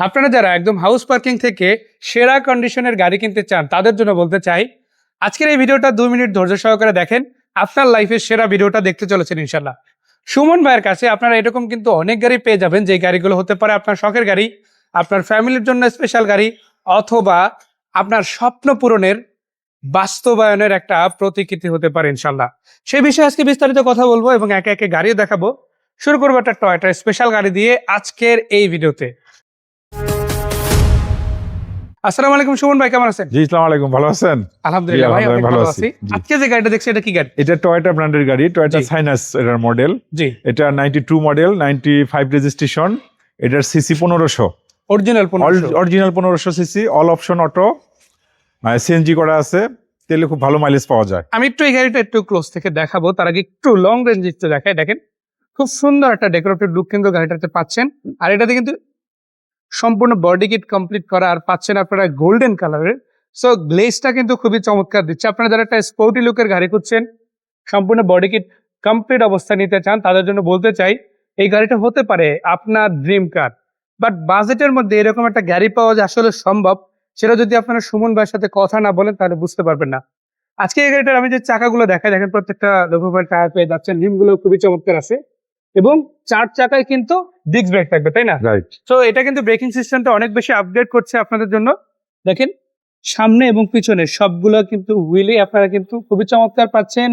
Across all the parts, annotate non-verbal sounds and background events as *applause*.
আপনারা যারা একদম হাউস পার্কিং থেকে সেরা কন্ডিশনের গাড়ি কিনতে চান, তাদের জন্য বলতে চাই, আজকের এই ভিডিওটা দু মিনিট ধৈর্য সহকারে দেখেন, আপনার লাইফের সেরা ভিডিওটা দেখতে চলেছেন ইনশাল্লাহ সুমন ভাইয়ের কাছে আপনারা এরকম কিন্তু অনেক গাড়ি পেয়ে যাবেন যে গাড়িগুলো হতে পারে আপনার শখের গাড়ি, আপনার ফ্যামিলির জন্য স্পেশাল গাড়ি, অথবা আপনার স্বপ্ন পূরণের বাস্তবায়নের একটা প্রতিকৃতি হতে পারে ইনশাল্লাহ সেই বিষয়ে আজকে বিস্তারিত কথা বলব এবং একে একে গাড়িও দেখাবো। শুরু করব একটা টয়টা স্পেশাল গাড়ি দিয়ে আজকের এই ভিডিওতে। আসসালামু আলাইকুম সুমন ভাই কেমন আছেন? জি ইসলাম আলাইকুম ভালো আছেন? আলহামদুলিল্লাহ ভাই আলহামদুলিল্লাহ ভালো আছি। আজকে যে গাড়িটা দেখছি এটা কি গাড়ি? এটা টয়োটা ব্র্যান্ডের গাড়ি টয়োটা সাইনাস এটার মডেল জি। এটা ninety two model ninety five registration এটার সিসি পনেরোশো। অরিজিনাল অরিজিনাল পনেরোশো CC all option auto CNG করা আছে তেলে খুব ভালো মাইলেজ পাওয়া যায়। আমি একটু এই গাড়িটা একটু ক্লোজ থেকে দেখাবো তার আগে একটু লং রেঞ্জ একটু দেখাই। দেখেন খুব সুন্দর একটা ডেকোরেটিভ লুক কিন্তু গাড়িটাতে পাচ্ছেন। আর এটাতে কিন্তু সম্পূর্ণ বডি কিট কমপ্লিট করা আর পাচ্ছেন আপনারা গোল্ডেন কালারের সো গ্লেসটা কিন্তু খুবই চমৎকার দিচ্ছে। আপনারা যারা একটা স্পোর্টি লুকের গাড়ি খুঁজছেন, সম্পূর্ণ বডি কিট কমপ্লিট অবস্থা নিতে চান, তাদের জন্য বলতে চাই, এই গাড়িটা হতে পারে আপনার ড্রিম কার বাট বাজেটের মধ্যে এরকম একটা গাড়ি পাওয়া যে আসলে সম্ভব, সেটা যদি আপনারা সুমন ভাইয়ের সাথে কথা না বলেন, তাহলে বুঝতে পারবেন না। আজকে এই গাড়িটার আমি যে চাকাগুলো দেখাই, দেখেন প্রত্যেকটা লোকোভার টায়ার পেয়ে যাচ্ছেন রিমগুলো খুবই চমৎকার আছে। এবং চার চাকায় কিন্তু ডিস্ক ব্রেক থাকবে তাই না? রাইট তো এটা কিন্তু ব্রেকিং সিস্টেমটা অনেক বেশি আপডেট করছে আপনাদের জন্য। দেখেন সামনে এবং পিছনে সবগুলো কিন্তু হুইলে আপনারা কিন্তু খুবই চমৎকার পাচ্ছেন।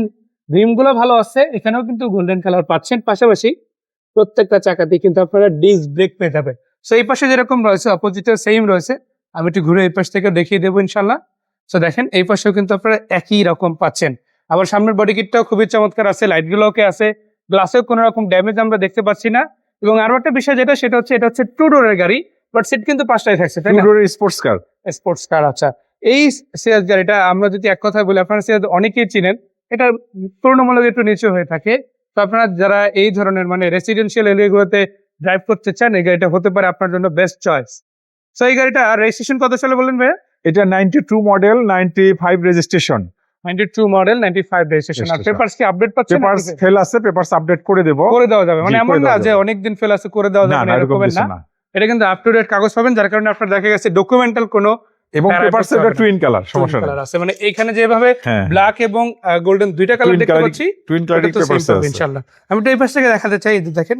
রিমগুলো ভালো আছে এখানেও কিন্তু গোল্ডেন কালার পাচ্ছেন। পাশাপাশি প্রত্যেকটা চাকাতে কিন্তু আপনারা ডিস্ক ব্রেক পেয়ে যাবেন। সো এই পাশে যেরকম রয়েছে অপোজিটেও সেম রয়েছে। আমি একটু ঘুরে এই পাশ থেকে দেখিয়ে দেবো ইনশাল্লাহ সো দেখেন এই পাশেও কিন্তু আপনারা একই রকম পাচ্ছেন। আবার সামনের বডি কিটটাও খুবই চমৎকার আছে লাইটগুলো ওকে আছে। গ্লাসেও কোনো রকম ড্যামেজ আমরা দেখতে পাচ্ছি না। এবং আরও একটা বিষয় যেটা সেটা হচ্ছে এটা হচ্ছে টু ডোরের গাড়ি বাট সিট কিন্তু পাঁচটায় থাকছে তাই না? স্পোর্টস কার স্পোর্টস কার আচ্ছা। এই সিরাজ গাড়িটা আমরা যদি এক কথায় বলি আপনারা সিরাজ অনেকেই চিনেন এটা তুলনামূলক একটু নিচু হয়ে থাকে। তো আপনারা যারা এই ধরনের মানে রেসিডেন্সিয়াল এরিয়াগুলোতে ড্রাইভ করতে চান এই গাড়িটা হতে পারে আপনার জন্য বেস্ট চয়েস সো এই গাড়িটা রেজিস্ট্রেশন কত সালে বললেন ভাইয়া? এটা ninety two model ninety five registration ninety two model ninety five registration আর Registration। পেপার্স কি আপডেট পাচ্ছেন পেপারস ফেল আছে পেপারস আপডেট করে দেবো। করে দেওয়া যাবে। মানে এমন না যে যাবে। অনেকদিন ফেল আছে করে দেওয়া যাবে না না এরকম না। এটা কিন্তু আপ টু ডেট কাগজ পাবেন যার কারণে আপনার দেখা গেছে ডকুমেন্টাল কোনো এবং পেপারস এটা টুইন কালার সমস্যা নেই। আছে। মানে এখানে যেভাবে ব্ল্যাক এবং গোল্ডেন দুইটা কালার দেখতে পাচ্ছি টুইন কালার পেপারস আছে। ইনশাআল্লাহ। আমি তো এই পাশ থেকে দেখাতে চাই দেখেন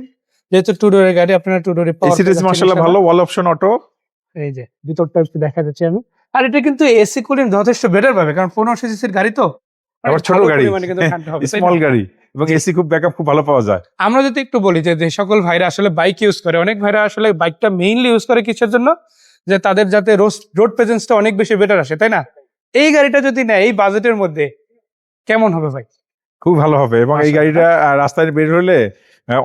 যেহেতু টু ডোরের গাড়ি আপনারা টু ডোরে এসিডিস মার্শাল্লাহ ভালো ওয়াল অপশন অটো এই যে ভিতরটা একটু দেখা যাচ্ছে আমি। আর এটা কিন্তু এসি কুলিং যথেষ্ট বেটার পাবে কারণ পনেরোশো সিসির গাড়ি তো। আবার ছোট গাড়ি? স্মল গাড়ি এবং এসি খুব ব্যাকআপ খুব ভালো পাওয়া যায়। আমরা যদি একটু বলি যে যে সকল ভাইরা আসলে বাইক ইউজ করে অনেক ভাইরা আসলে বাইকটা মেইনলি ইউজ করে কিসের জন্য? যে তাদের যাতে রোড প্রেজেন্সটা অনেক বেশি বেটার আসে তাই না? এই গাড়িটা যদি নেয় এই বাজেটের মধ্যে কেমন হবে ভাই? খুব ভালো হবে এবং এই গাড়িটা রাস্তায় বের হলে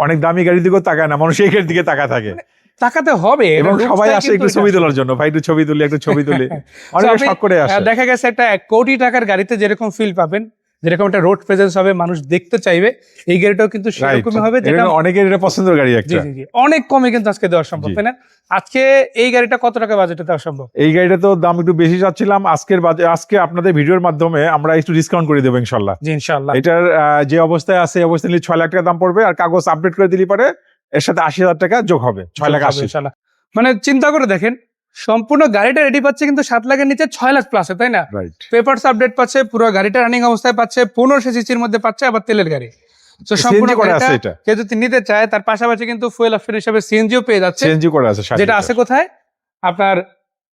অনেক দামি গাড়ির দিকেও তাকায় না মানুষ এই গাড়ির দিকে তাকা থাকে। তাকাতে হবে এবং সবাই আসে একটু ছবি তোলার জন্য। ভাই একটু ছবি তুলি একটু ছবি তুলি। *laughs* অনেকে শখ করে আসে। দেখা গেছে একটা এক কোটি টাকার গাড়িতে যেরকম ফিল পাবেন যেরকম একটা রোড প্রেজেন্স হবে মানুষ দেখতে চাইবে এই গাড়িটাও কিন্তু সেরকমই হবে যেটা অনেকের এটা পছন্দের গাড়ি একটা। অনেক কমে কিন্তু আজকে দেওয়া সম্ভব তাই না? আজকে এই গাড়িটা কত টাকা বাজেটে দেওয়া সম্ভব? এই গাড়িটা তো দাম একটু বেশি চাচ্ছিলাম। আজকের বাজে আজকে আপনাদের ভিডিওর মাধ্যমে আমরা একটু ডিসকাউন্ট করে দেবো ইনশাল্লাহ। ইনশাল্লাহ। এটার যে অবস্থায় আছে নিলে ছয় লাখ টাকা দাম পড়বে আর কাগজ আপডেট করে দিলে পারে এর সাথে আশি হাজার টাকা যোগ হবে ছয় লাখ আশি। ইনশাআল্লাহ। মানে চিন্তা করে দেখেন সম্পূর্ণ গাড়িটা রেডি পাচ্ছে কিন্তু সাত লাখের নিচে ছয় লাখ প্লাসে তাই না? পেপারস আপডেট পাচ্ছে পুরো গাড়িটা রানিং অবস্থায় পাচ্ছে পনেরোশো সিসির মধ্যে পাচ্ছে আবার তেলের গাড়ি। তো সম্পূর্ণ সিএনজি করা আছে গাড়িটা কেউ যদি নিতে চায় তার পাশাপাশি কিন্তু ফুয়েল অপশন হিসেবে সিএনজিও পেয়ে যাচ্ছে। সিএনজি করা আছে যেটা আছে কোথায়? আপনার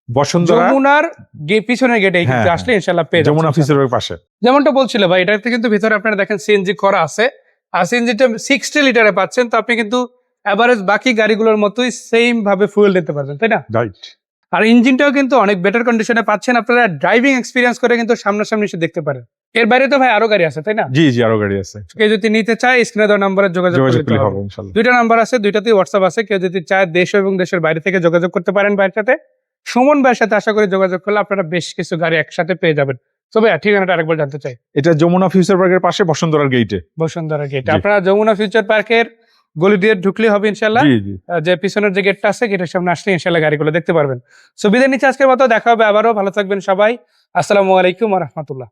বসুন্ধরা। যমুনার গে- পিছনের গেটে কিন্তু হ্যাঁ, আসলে ইনশাল্লাহ পেয়ে যমুনা অফিসের পাশে। যেমনটা বলছিল ভাই এটাতে কিন্তু ভিতরে আপনারা দেখেন সিএনজি করা আছে। আর সিএনজিটা সিক্সটি লিটারে পাচ্ছেন তো আপনি কিন্তু অ্যাভারেজ বাকি গাড়িগুলোর মতোই সেম ভাবে ফুয়েল দিতে পারবেন তাই না? রাইট আর ইঞ্জিনটাও কিন্তু অনেক বেটার কন্ডিশনে পাচ্ছেন। আপনারা ড্রাইভিং এক্সপিরিয়েন্স করে কিন্তু সামনাসামনি এসে দেখতে পারেন। এর বাইরে তো ভাই আরও গাড়ি আছে তাই না? জি জি আরও গাড়ি আছে। কেউ যদি নিতে চায় স্ক্রিনে দেওয়া নাম্বারে যোগাযোগ করতে হবে। ইনশাল্লাহ। দুইটা নাম্বার আছে দুইটাতেই হোয়াটসঅ্যাপ আছে। কেউ যদি চায় দেশ এবং দেশের বাইরে থেকে যোগাযোগ করতে পারেন বাইরের সাথে। সুমন ভাইয়ের সাথে আশা করি যোগাযোগ করলে আপনারা বেশ কিছু গাড়ি একসাথে পেয়ে যাবেন। তবে ঠিকানাটা আরেকবার জানতে চাই। এটা যমুনা ফিউচার পার্কের পাশে বসুন্ধরার গেইটে বসুন্ধরা গেট জি। আপনারা যমুনা ফিউচার পার্কের গলি দিয়ে ঢুকলে হবে ইনশাল্লাহ যে পিছনের যে গেটটা আছে গেটের সামনে আসলে ইনশাল্লাহ গাড়িগুলো দেখতে পারবেন। সো বিদায় নিচ্ছে আজকের মতো দেখা হবে আবারও। ভালো থাকবেন সবাই। আসসালামু আলাইকুম রহমতুল্লাহ।